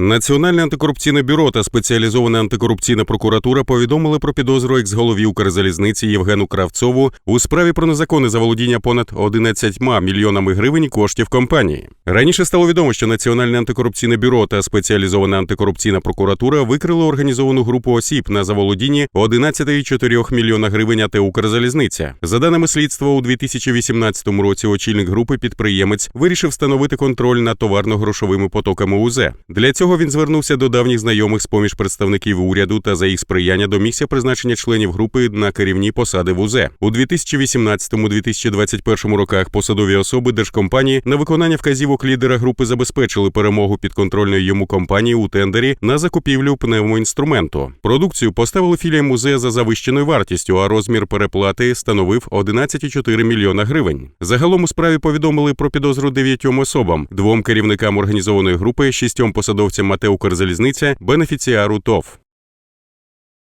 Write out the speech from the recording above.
Національне антикорупційне бюро та спеціалізована антикорупційна прокуратура повідомили про підозру екс-голові Укрзалізниці Євгену Кравцову у справі про незаконне заволодіння понад 11 мільйонами гривень коштів компанії. Раніше стало відомо, що Національне антикорупційне бюро та спеціалізована антикорупційна прокуратура викрили організовану групу осіб на заволодінні 11,4 мільйона гривень АТ Укрзалізниця. За даними слідства, у 2018 році очільник групи підприємець вирішив встановити контроль над товарно-грошовими потоками УЗ. Для цього він звернувся до давніх знайомих з поміж представників уряду та за їх сприяння домігся призначення членів групи на керівні посади в УЗ. У 2018-2021 роках посадові особи держкомпанії на виконання вказівок лідера групи забезпечили перемогу підконтрольної йому компанії у тендері на закупівлю пневмоінструменту. Продукцію поставили філіям УЗ за завищеною вартістю, а розмір переплати становив 11,4 мільйона гривень. Загалом у справі повідомили про підозру дев'ятьом особам, двом керівникам організованої групи, шістьом посадовцям МАТЕ Укрзалізниця, бенефіціару ТОВ.